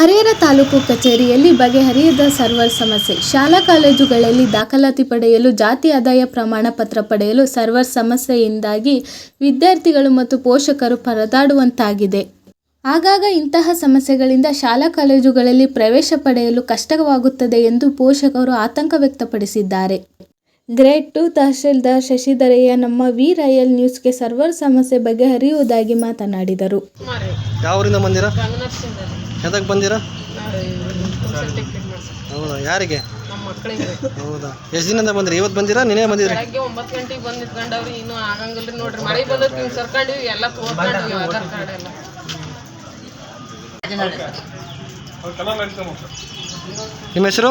ಹರಿಹರ ತಾಲೂಕು ಕಚೇರಿಯಲ್ಲಿ ಬಗೆಹರಿಯದ ಸರ್ವರ್ ಸಮಸ್ಯೆ. ಶಾಲಾ ಕಾಲೇಜುಗಳಲ್ಲಿ ದಾಖಲಾತಿ ಪಡೆಯಲು, ಜಾತಿ ಆದಾಯ ಪ್ರಮಾಣ ಪತ್ರ ಪಡೆಯಲು ಸರ್ವರ್ ಸಮಸ್ಯೆಯಿಂದಾಗಿ ವಿದ್ಯಾರ್ಥಿಗಳು ಮತ್ತು ಪೋಷಕರು ಪರದಾಡುವಂತಾಗಿದೆ. ಆಗಾಗ ಇಂತಹ ಸಮಸ್ಯೆಗಳಿಂದ ಶಾಲಾ ಕಾಲೇಜುಗಳಲ್ಲಿ ಪ್ರವೇಶ ಪಡೆಯಲು ಕಷ್ಟವಾಗುತ್ತದೆ ಎಂದು ಪೋಷಕರು ಆತಂಕ ವ್ಯಕ್ತಪಡಿಸಿದ್ದಾರೆ. ಗ್ರೇಡ್ ಟು ತಹಶೀಲ್ದಾರ್ ಶಶಿಧರಯ್ಯ ನಮ್ಮ ವಿ ರಾಯಲ್ ನ್ಯೂಸ್ಗೆ ಸರ್ವರ್ ಸಮಸ್ಯೆ ಬಗೆಹರಿಯುವುದಾಗಿ ಮಾತನಾಡಿದರು. ಬಂದಿರಾ ಎದಕ್ಕೆ ಬಂದಿರಾ? ಹೌದಾ ಯಾರಿಗೆ? ಹೌದಾ ಎಷ್ಟು ದಿನದಿಂದ ಬಂದ್ರಿ? ಇವತ್ತು ಬಂದಿರಾ ನಿನ್ನೆ ಬಂದಿದ್ರಿ? ಬೆಳಗ್ಗೆ ಒಂಬತ್ತು ಗಂಟೆಗೆ ಬಂದು ನಿಂತ್ಕೊಂಡವ್ರಿ ಇನ್ನೂ ಆಗಂಗಿಲ್ರಿ ನೋಡ್ರಿ. ಮಳೆ ಬಂದೈತಿ ಹಿಂಗೆ ಸರ್ಕೊಂಡಿವಿ ಎಲ್ಲ ತೋರ್ಕೊಂಡಿವಿ ಆಧಾರ್ ಕಾರ್ಡ್ ಎಲ್ಲ. ನಿಮ್ಮ ಹೆಸರು?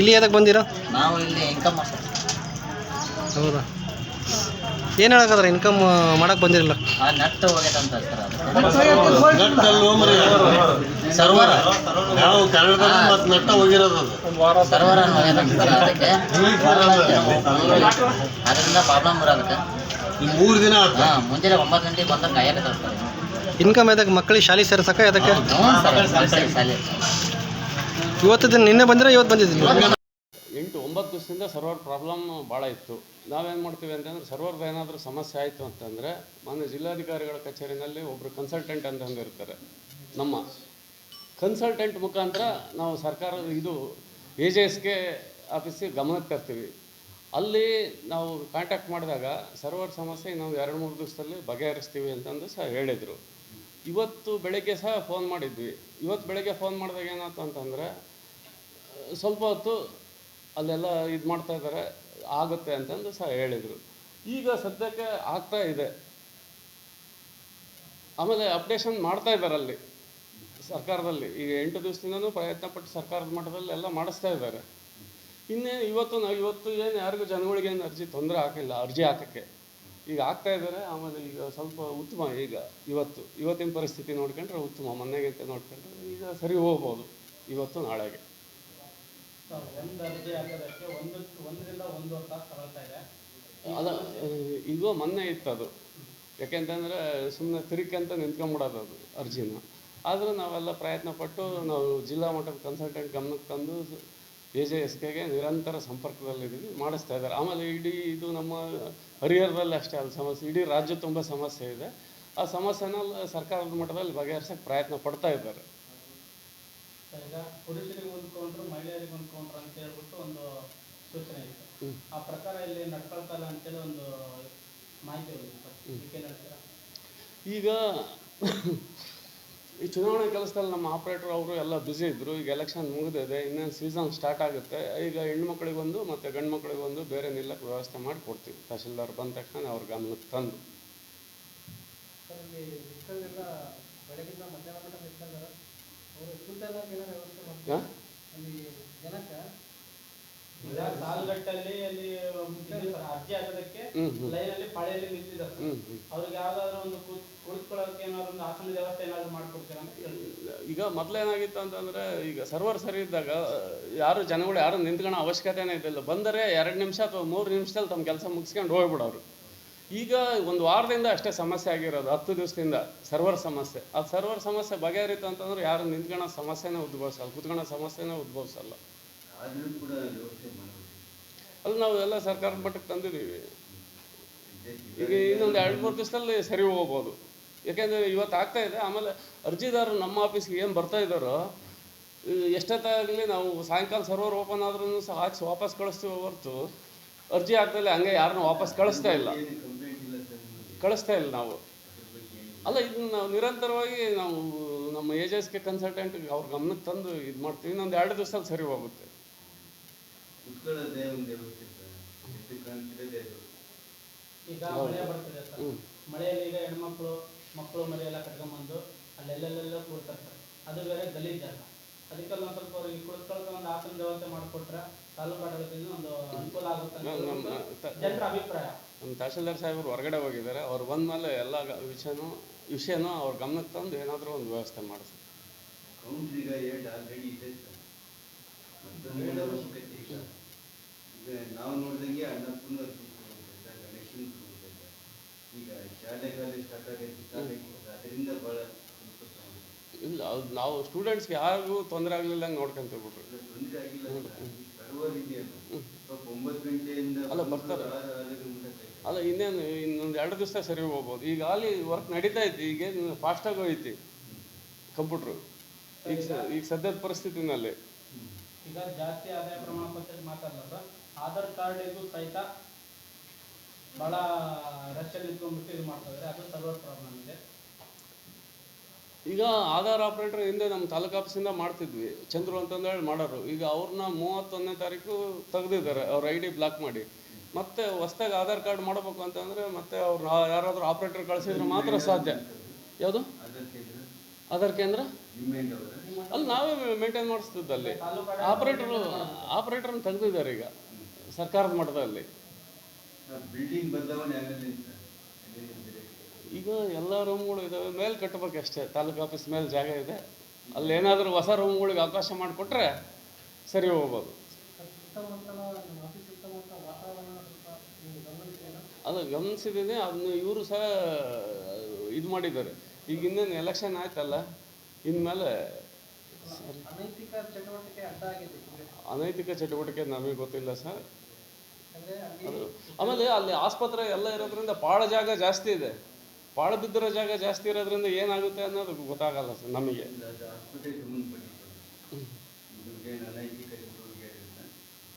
ಇಲ್ಲಿ ಎದಕ್ಕೆ ಬಂದಿರಾ? ನಾವು ಇಲ್ಲಿ ಇನ್ಕಮ್ ಮಾಡ್ತೀವಿ ಹೌದಾ. ಏನು ಹೇಳಕದ್ರ ಇನ್ಕಮ್ ಮಾಡಕ್ ಬಂದಿರಲ್ಲ. ಆ ನೆಟ್ ಹೋಗೈತಂತ ಹೇಳ್ತಾರೆ ಸರ್ವರ್. ನಾವು ಕನ್ನಡದಲ್ಲಿ ಮತ್ತೆ ನಟ್ಟ ಹೋಗಿರೋದು ಅದು. ಸರ್ವರ್ ಅನ್ನು ಹೋಗೈತಂತ ಅದಕ್ಕೆ ಅದರಿಂದ ಪ್ರಾಬ್ಲಮ್ ಬರೋದಕ್ಕೆ ಈ ಮೂರು ದಿನ ಆಯ್ತು ಹಾಂ ಮುಂಜಾನೆ ಒಂಬತ್ತು ಗಂಟೆಗೆ ಬಂದ್ರೆ ಕಾಯಕ್ಕೆ ತರ್ತಾರೆ. ಇನ್ಕಮ್ ಎದಕ್ಕೆ ಮಕ್ಕಳಿಗೆ ಶಾಲೆ ಸೇರ್ಸಕ್ಕೆ ಎದಕ್ಕೆ? ಹ್ಞೂ ಸರ್ ಶಾಲೆ ಇವತ್ತು ದಿನ ನಿನ್ನೆ ಬಂದಿರ ಇವತ್ತು ಬಂದಿದ್ದೀನಿ ಎಂಟು ಒಂಬತ್ತು ದಿವಸದಿಂದ ಸರ್ವರ್ ಪ್ರಾಬ್ಲಮ್ ಭಾಳ ಇತ್ತು. ನಾವೇನು ಮಾಡ್ತೀವಿ ಅಂತಂದರೆ ಸರ್ವರ್ದು ಏನಾದರೂ ಸಮಸ್ಯೆ ಆಯಿತು ಅಂತಂದರೆ ಮೊನ್ನೆ ಜಿಲ್ಲಾಧಿಕಾರಿಗಳ ಕಚೇರಿನಲ್ಲಿ ಒಬ್ಬರು ಕನ್ಸಲ್ಟೆಂಟ್ ಅಂತ ಇರ್ತಾರೆ. ನಮ್ಮ ಕನ್ಸಲ್ಟೆಂಟ್ ಮುಖಾಂತರ ನಾವು ಸರ್ಕಾರ ಇದು ಎ ಜೆ ಎಸ್ಗೆ ಆಫೀಸಿಗೆ ಗಮನಕ್ಕೆ ತರ್ತೀವಿ. ಅಲ್ಲಿ ನಾವು ಕಾಂಟ್ಯಾಕ್ಟ್ ಮಾಡಿದಾಗ ಸರ್ವರ್ ಸಮಸ್ಯೆ ನಾವು ಎರಡು ಮೂರು ದಿವಸದಲ್ಲಿ ಬಗೆಹರಿಸ್ತೀವಿ ಅಂತಂದು ಸಹ ಹೇಳಿದರು. ಇವತ್ತು ಬೆಳಗ್ಗೆ ಸಹ ಫೋನ್ ಮಾಡಿದ್ವಿ. ಇವತ್ತು ಬೆಳಗ್ಗೆ ಫೋನ್ ಮಾಡಿದಾಗ ಏನಾಯ್ತು ಅಂತಂದರೆ ಸ್ವಲ್ಪ ಹೊತ್ತು ಅಲ್ಲೆಲ್ಲ ಇದು ಮಾಡ್ತಾ ಇದ್ದಾರೆ ಆಗುತ್ತೆ ಅಂತಂದು ಸಹ ಹೇಳಿದರು. ಈಗ ಸದ್ಯಕ್ಕೆ ಆಗ್ತಾ ಇದೆ. ಆಮೇಲೆ ಅಪ್ಡೇಷನ್ ಮಾಡ್ತಾ ಇದ್ದಾರೆ ಅಲ್ಲಿ, ಸರ್ಕಾರದಲ್ಲಿ. ಈಗ ಎಂಟು ದಿವಸದಿಂದನೂ ಪ್ರಯತ್ನ ಪಟ್ಟು ಸರ್ಕಾರದ ಮಟ್ಟದಲ್ಲಿ ಎಲ್ಲ ಮಾಡಿಸ್ತಾ ಇದ್ದಾರೆ ಇನ್ನೇ ಇವತ್ತು ನಾವು ಇವತ್ತು ಏನು ಯಾರಿಗೂ ಜನಗಳಿಗೆ ಏನು ಅರ್ಜಿ ತೊಂದರೆ ಹಾಕಿಲ್ಲ, ಅರ್ಜಿ ಹಾಕೋಕ್ಕೆ. ಈಗ ಆಗ್ತಾ ಇದ್ದಾರೆ ಆಮೇಲೆ ಈಗ ಸ್ವಲ್ಪ ಉತ್ತಮ ಈಗ ಇವತ್ತು, ಇವತ್ತಿನ ಪರಿಸ್ಥಿತಿ ನೋಡ್ಕೊಂಡ್ರೆ ಉತ್ತಮ, ಮೊನ್ನೆಗಿಂತ ನೋಡ್ಕೊಂಡ್ರೆ ಈಗ ಸರಿ ಹೋಗ್ಬೋದು, ಇವತ್ತು ನಾಳೆಗೆ. ಅಲ್ಲ ಇದು ಮೊನ್ನೆ ಇತ್ತು ಅದು. ಯಾಕೆಂತಂದರೆ ಸುಮ್ಮನೆ ತಿರುಕಂತ ನಿಂತ್ಕೊಂಬಿಡೋದು ಅದು ಅರ್ಜಿನ. ಆದರೂ ನಾವೆಲ್ಲ ಪ್ರಯತ್ನ ಪಟ್ಟು ನಾವು ಜಿಲ್ಲಾ ಮಟ್ಟದ ಕನ್ಸಲ್ಟೆಂಟ್ ಗಮನಕ್ಕೆ ತಂದು ಎ ಜೆ ಎಸ್ ಕೆಗೆ ನಿರಂತರ ಸಂಪರ್ಕದಲ್ಲಿದ್ದೀವಿ, ಮಾಡಿಸ್ತಾ ಇದ್ದಾರೆ. ಆಮೇಲೆ ಇಡೀ ಇದು ನಮ್ಮ ಹರಿಹರದಲ್ಲಿ ಅಷ್ಟೇ ಅಲ್ಲ, ಸಮಸ್ಯೆ, ಇಡೀ ರಾಜ್ಯ ತುಂಬ ಸಮಸ್ಯೆ ಇದೆ. ಆ ಸಮಸ್ಯೆನ ಸರ್ಕಾರದ ಮಟ್ಟದಲ್ಲಿ ಬಗೆಹರಿಸೋಕ್ಕೆ ಪ್ರಯತ್ನ ಪಡ್ತಾ ಇದ್ದಾರೆ. ಈಗ ಪುರುಷರಿಗೆ ಒಂದು ಕೌಂಟ್ರು ಮಹಿಳೆಯರಿಗೆ ಒಂದು ಕೌಂಟ್ರ್ ಅಂತ ಹೇಳ್ಬಿಟ್ಟು ಒಂದು ಸೂಚನೆ ಇತ್ತು. ಆ ಪ್ರಕಾರ ಇಲ್ಲಿ ನಡ್ಕೊಳ್ತಲ್ಲ ಅಂತೇಳಿ ಒಂದು ಮಾಹಿತಿ ಹೇಳ್ತೀರಾ? ಈಗ ಈ ಚುನಾವಣೆ ಕೆಲಸದಲ್ಲಿ ನಮ್ಮ ಆಪರೇಟರ್ ಅವರು ಎಲ್ಲ ಬ್ಯುಸಿ ಇದ್ರು. ಈಗ ಎಲೆಕ್ಷನ್ ಮುಗಿದಿದೆ ಇನ್ನೊಂದು ಸೀಸನ್ ಸ್ಟಾರ್ಟ್ ಆಗುತ್ತೆ. ಈಗ ಹೆಣ್ಮಕ್ಳಿಗೊಂದು ಮತ್ತು ಗಂಡು ಮಕ್ಕಳಿಗೊಂದು ಬೇರೆ ನಿಲ್ಲಕ್ಕೆ ವ್ಯವಸ್ಥೆ ಮಾಡಿ ಕೊಡ್ತೀವಿ ತಹಶೀಲ್ದಾರ್ ಬಂದ ತಕ್ಷಣ ಅವ್ರ ಗಮನಕ್ಕೆ ತಂದು. ಈಗ ಮೊದ್ಲೇನಾಗಿತ್ತು ಅಂತಂದ್ರೆ ಈಗ ಸರ್ವರ್ ಸರಿ ಇದ್ದಾಗ ಯಾರು ಜನಗಳು ಯಾರು ನಿಂತ್ಕೊಳ್ಳೋ ಅವಶ್ಯಕತೆನೇ ಇದ್ದಿಲ್ಲ. ಬಂದರೆ ಎರಡು ನಿಮಿಷ ಅಥವಾ ಮೂರು ನಿಮಿಷದಲ್ಲಿ ತಮ್ಮ ಕೆಲಸ ಮುಗಿಸ್ಕೊಂಡು ಹೋಗ್ಬಿಡೋರು. ಈಗ ಒಂದು ವಾರದಿಂದ ಅಷ್ಟೇ ಸಮಸ್ಯೆ ಆಗಿರೋದು ಹತ್ತು ದಿವಸದಿಂದ ಸರ್ವರ್ ಸಮಸ್ಯೆ. ಆ ಸರ್ವರ್ ಸಮಸ್ಯೆ ಬಗೆಹರಿತು ಅಂತಂದ್ರೆ ಯಾರು ನಿಂತ್ಕೊಳ್ಳೋ ಸಮಸ್ಯೆನೇ ಉದ್ಭವಿಸಲ್ಲ ಕುತ್ಕೊಳ್ಳೋ ಸಮಸ್ಯೆನೇ ಉದ್ಭವಿಸಲ್ಲ. ಅಲ್ಲಿ ನಾವು ಎಲ್ಲ ಸರ್ಕಾರದ ಮಟ್ಟಕ್ಕೆ ತಂದಿದ್ದೀವಿ. ಈಗ ಇನ್ನೊಂದು ಎರಡು ಮೂರು ದಿವಸದಲ್ಲಿ ಸರಿ ಹೋಗ್ಬೋದು. ಯಾಕೆಂದರೆ ಇವತ್ತು ಆಗ್ತಾ ಇದೆ ಆಮೇಲೆ ಅರ್ಜಿದಾರರು ನಮ್ಮ ಆಫೀಸ್ಗೆ ಏನು ಬರ್ತಾ ಇದ್ದಾರೋ ಎಷ್ಟೊತ್ತಾಗಲಿ ನಾವು ಸಾಯಂಕಾಲ ಸರ್ವರ್ ಓಪನ್ ಆದ್ರೂ ಸಹ ಹಾಕ್ಸಿ ವಾಪಸ್ ಕಳಿಸ್ತೀವಿ ಹೊರತು ಅರ್ಜಿ ಹಾಕ್ದಲ್ಲಿ ಹಂಗೆ ಯಾರನ್ನೂ ವಾಪಸ್ ಕಳಿಸ್ತಾ ಇಲ್ಲ. ಕಳಿಸ್ತಾ ಇಲ್ಲ ನಾವು. ಅಲ್ಲ ಇದನ್ನ ನಾವು ನಿರಂತರವಾಗಿ ನಾವು ನಮ್ಮ ಏಜೆನ್ಸ್ಗೆ ಕನ್ಸಲ್ಟೆಂಟ್ ಅವ್ರ ಗಮನಕ್ಕೆ ತಂದು ಇದು ಮಾಡ್ತೀವಿ. ಇನ್ನೊಂದು ಎರಡು ದಿವಸದಲ್ಲಿ ಸರಿ ಹೋಗುತ್ತೆ. ಈಗ ಮಳೆ ಬರ್ತಿದೆ ಸರ್. ಮಳೆಯಲ್ಲಿ ಈಗ ಹೆಣ್ಮಕ್ಳು ಮಕ್ಕಳು ಮರಿ ಎಲ್ಲ ಕಟ್ಕೊಂಡ್ಬಂದು ಅಲ್ಲೆಲ್ಲೆಲ್ಲ ಕೂರ್ತಾರೆ ಅದು ಬೇರೆ ಗಲೀಜ್ ಅಲ್ಲ ಅದಕ್ಕೆಲ್ಲ ಒಂದು ಸ್ವಲ್ಪ ಅವ್ರಿಗೆ ಕುಳಿತುಕೊಳ್ಳೋಕೆ ಒಂದು ಆಸನ ವ್ಯವಸ್ಥೆ ಮಾಡಿಕೊಟ್ರೆ ತಾಲೂಕು ಆಡಳಿತದಿಂದ ಒಂದು ಅನುಕೂಲ ಆಗುತ್ತೆ ಜನರ ಅಭಿಪ್ರಾಯ. ನಮ್ಮ ತಹಶೀಲ್ದಾರ್ ಸಾಹೇಬರು ಹೊರಗಡೆ ಹೋಗಿದ್ದಾರೆ ಅವ್ರು ಬಂದಮೇಲೆ ಎಲ್ಲ ಗ- ವಿಷಯನೂ ವಿಷಯನೂ ಅವ್ರ ಗಮನಕ್ಕೆ ತಂದು ಏನಾದರೂ ಒಂದು ವ್ಯವಸ್ಥೆ ಮಾಡಿಸಿ ನಾವು ನೋಡಿದಂಗೆ ಅನ್ನಪೂರ್ಣ ಗಣೇಶನ ಈಗ ಶಾಲೆ ಕಾಲೇಜ್ ಸ್ಟಾರ್ಟ್ ಆಗೈತೆ ಅದರಿಂದ ಭಾಳ. ಇಲ್ಲ ಅದು ನಾವು ಸ್ಟೂಡೆಂಟ್ಸ್ಗೆ ಯಾರಿಗೂ ತೊಂದರೆ ಆಗಲಿಲ್ಲ ನೋಡ್ಕೊಂತೀವಿ ಬಿಡ್ರಿ ತೊಂದರೆ ಆಗಿಲ್ಲ ಸರ್ವರ್ ಇದೆಯಲ್ಲ ಪಾಪ ಒಂಬತ್ತು ಗಂಟೆಯಿಂದ ಅಲ್ಲ, ಬರ್ತಾರೆ. ಅಲ್ಲ ಇನ್ನೇನು ಇನ್ನೊಂದು ಎರಡು ದಿವಸ ಸರಿ ಹೋಗ್ಬೋದು. ಈಗ ಅಲ್ಲಿ ವರ್ಕ್ ನಡೀತಾ ಐತಿ ಈಗ ಫಾಸ್ಟಾಗಿ ಹೋಯ್ತಿ ಕಂಪ್ಯೂಟ್ರು ಈಗ ಈಗ ಸದ್ಯದ ಪರಿಸ್ಥಿತಿನಲ್ಲಿ. ಈಗ ಜಾಸ್ತಿ ಆದಾಯ ಪ್ರಮಾಣ ಪತ್ರ ಮಾತಾಡಲ್ಲ ಆಧಾರ್ ಕಾರ್ಡಿಗೂ ಸಹಿತ ಭಾಳ ರಶಲ್ಲಿ ಇಟ್ಕೊಂಡ್ಬಿಟ್ಟು ಇದು ಮಾಡ್ತಾರೆ ಅದು ಸರ್ವರ್ ಪ್ರಾಬ್ಲಮ್ ಇದೆ. ಈಗ ಆಧಾರ್ ಆಪರೇಟರ್ ಹಿಂದೆ ನಮ್ಮ ತಾಲೂಕು ಆಫೀಸಿಂದ ಮಾಡ್ತಿದ್ವಿ. ಚಂದ್ರು ಅಂತಂದೇಳಿ ಮಾಡೋರು. ಈಗ ಅವ್ರನ್ನ ಮೂವತ್ತೊಂದನೇ ತಾರೀಕು ತೆಗ್ದಿದ್ದಾರೆ. ಅವ್ರ ಐ ಡಿ ಬ್ಲಾಕ್ ಮಾಡಿ. ಮತ್ತೆ ಹೊಸ್ದಾಗಿ ಆಧಾರ್ ಕಾರ್ಡ್ ಮಾಡಬೇಕು ಅಂತಂದರೆ ಮತ್ತೆ ಅವ್ರು ಯಾರಾದರೂ ಆಪ್ರೇಟರ್ ಕಳಿಸಿದ್ರೆ ಮಾತ್ರ ಸಾಧ್ಯ. ಯಾವುದು? ಆಧಾರ್ ಕೇಂದ್ರ? ಅಲ್ಲಿ, ನಾವೇ ಮೇಂಟೈನ್ ಮಾಡಿಸ್ತಿದ್ದ ಅಲ್ಲಿ. ಆಪರೇಟರ್, ಆಪ್ರೇಟರ್ನ ತೆಗೆದಿದ್ದಾರೆ ಈಗ, ಸರ್ಕಾರದ ಮಟ್ಟದಲ್ಲಿ. ಈಗ ಎಲ್ಲ ರೂಮ್ಗಳು ಇದಾವೆ, ಮೇಲೆ ಕಟ್ಟಬೇಕಷ್ಟೇ ತಾಲೂಕು ಆಫೀಸ್ ಮೇಲೆ ಜಾಗ ಇದೆ. ಅಲ್ಲಿ ಏನಾದರೂ ಹೊಸ ರೂಮ್ಗಳಿಗೆ ಅವಕಾಶ ಮಾಡಿಕೊಟ್ರೆ ಸರಿ ಹೋಗ್ಬೋದು. ಅದು ಗಮನಿಸಿದ್ದೀನಿ ಅದನ್ನ ಇವರು ಸಹ ಇದು ಮಾಡಿದ್ದಾರೆ. ಈಗ ಇನ್ನೇನು ಎಲೆಕ್ಷನ್ ಆಯ್ತಲ್ಲ ಇನ್ಮೇಲೆ ಅನೈತಿಕ ಚಟುವಟಿಕೆ ಅಡ್ಡ ಆಗಿದೆ ಅನೈತಿಕ ಚಟುವಟಿಕೆ ನಮಗೆ ಗೊತ್ತಿಲ್ಲ ಸರ್. ಅದು ಆಮೇಲೆ ಅಲ್ಲಿ ಆಸ್ಪತ್ರೆ ಎಲ್ಲ ಇರೋದ್ರಿಂದ ಪಾಳ ಜಾಗ ಜಾಸ್ತಿ ಇದೆ. ಪಾಳ ಬಿದ್ದಿರೋ ಜಾಗ ಜಾಸ್ತಿ ಇರೋದ್ರಿಂದ ಏನಾಗುತ್ತೆ ಅನ್ನೋದು ಗೊತ್ತಾಗಲ್ಲ ಸರ್ ನಮಗೆ.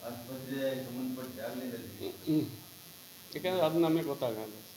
ಆಸ್ಪತ್ರೆ ಸಂಬಂಧಪಟ್ಟ ಜಾಗದಲ್ಲಿ ಹ್ಞೂ ಯಾಕೆಂದ್ರೆ ಅದು ನಮಗೆ ಗೊತ್ತಾಗಲ್ಲ.